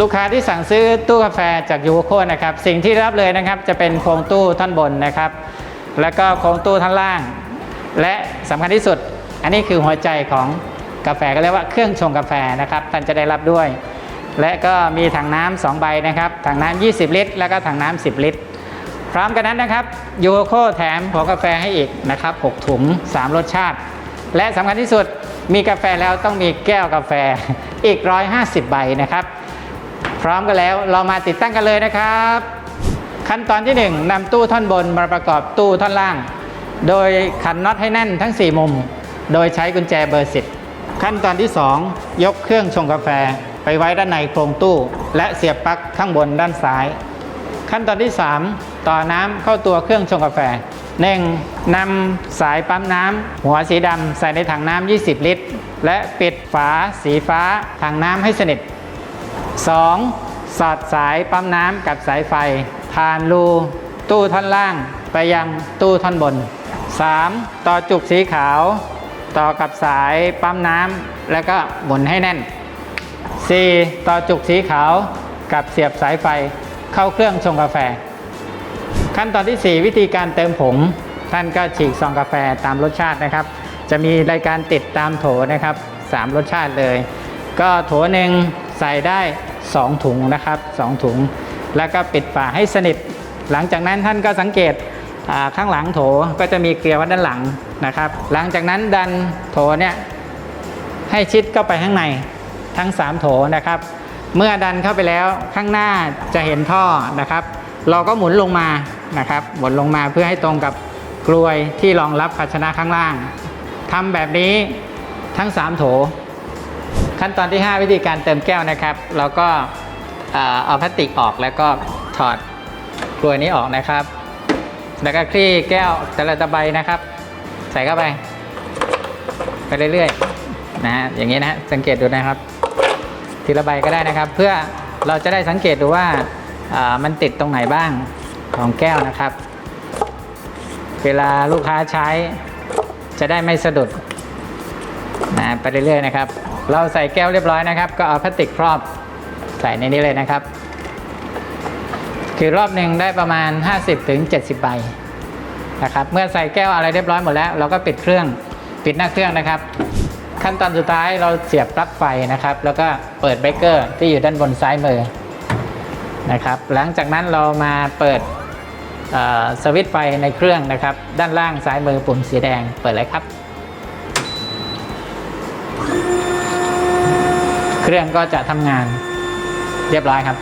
ลูกค้าที่สั่งซื้อตู้กาแฟจากยูโคนะครับ สิ่งที่รับเลยนะครับจะเป็นโครงตู้ท่อนบนนะครับ แล้วก็โครงตู้ท่อนล่าง และสำคัญที่สุด อันนี้คือหัวใจของกาแฟก็เรียกว่าเครื่องชงกาแฟนะครับท่านจะได้รับด้วย และก็มีถังน้ำสองใบนะครับถังน้ำ20 ลิตร แล้วก็ถังน้ำ10 ลิตร พร้อมกันนั้นนะครับยูโคแถมหัวกาแฟให้อีกนะครับ6ถุง3 รสชาติ และสำคัญที่สุดมีกาแฟแล้วต้องมีแก้วกาแฟอีก 150 ใบนะครับ พร้อมกันแล้วเรามาติดตั้งกันเลยนะครับ ขั้นตอนที่ 1นำตู้ท่อนบนมาประกอบตู้ท่อนล่าง โดยขันน็อตให้แน่นทั้ง 4 มุม โดยใช้กุญแจเบอร์ 10 ขั้นตอนที่ 2 ยกเครื่องชงกาแฟไปไว้ด้านในโครงตู้ และเสียบปลั๊กข้างบนด้านซ้าย ขั้นตอนที่ 3 ต่อน้ำเข้าตัวเครื่องชงกาแฟ 1. นำสายปั๊มน้ำหัวสีดำใส่ในถังน้ำ20 ลิตร และปิดฝาสีฟ้าถังน้ำให้สนิท 2. สอดสายปั๊มน้ำกับสายไฟ ผ่านรูตู้ท่อนล่างไปยังตู้ท่อนบน 3. ต่อจุกสีขาว ต่อกับสายปั๊มน้ำแล้วก็หมุนให้แน่น 4. ต่อจุกสีขาวกับเสียบสายไฟเข้าเครื่องชงกาแฟ ขั้นตอนที่ 4 วิธีการเติมผง ท่านก็ฉีกซองกาแฟตามรสชาตินะครับ จะมีรายการติดตามโถนะครับ 3 รสชาติเลย ก็โถหนึ่ง ใส่ได้ 2 ถุงนะครับ 2 ถุง แล้วก็ปิดฝาให้สนิท หลังจากนั้นท่านก็สังเกตข้างหลังโถก็จะมีเกลียวไว้ด้านหลังนะครับ หลังจากนั้นดันโถเนี่ยให้ชิดเข้าไปข้างในทั้ง 3 โถนะครับ เมื่อดันเข้าไปแล้วข้างหน้าจะเห็นท่อนะครับ เราก็หมุนลงมานะครับหมุนลงมาเพื่อให้ตรงกับกลวยที่รองรับภาชนะข้างล่างทำแบบนี้ทั้ง 3 โถ ขั้นตอนที่ 5 วิธีการเติมแก้วนะครับ เราก็เอาพลาสติกออกแล้วก็ถอดกลวยนี้ออกนะครับ แล้วก็คลี่แก้วแต่ละตะใบนะครับ ใส่เข้าไป ไปเรื่อยๆนะฮะอย่างนี้นะฮะสังเกตดูนะครับ ทีละใบก็ได้นะครับ เพื่อเราจะได้สังเกตดูว่าอ่ามันติดตรงไหนบ้างของแก้วนะครับ เวลาลูกค้าใช้จะได้ไม่สะดุดนะไปเรื่อยๆนะครับ เราใส่แก้วเรียบร้อยนะครับ ก็เอาพลาสติกครอบใส่ในนี้เลยนะครับ คือรอบหนึ่งได้ประมาณ 50-70 ใบนะครับ เมื่อใส่แก้วอะไรเรียบร้อยหมดแล้ว เราก็ปิดเครื่องปิดหน้าเครื่องนะครับ ขั้นตอนสุดท้ายเราเสียบปลั๊กไฟนะครับ แล้วก็เปิดเบรกเกอร์ที่อยู่ด้านบนซ้ายมือนะครับ หลังจากนั้นเรามาเปิดสวิตช์ไฟในเครื่องนะครับ ด้านล่างซ้ายมือปุ่มสีแดงเปิดเลยครับ เครื่องก็จะทำงานเรียบร้อยครับ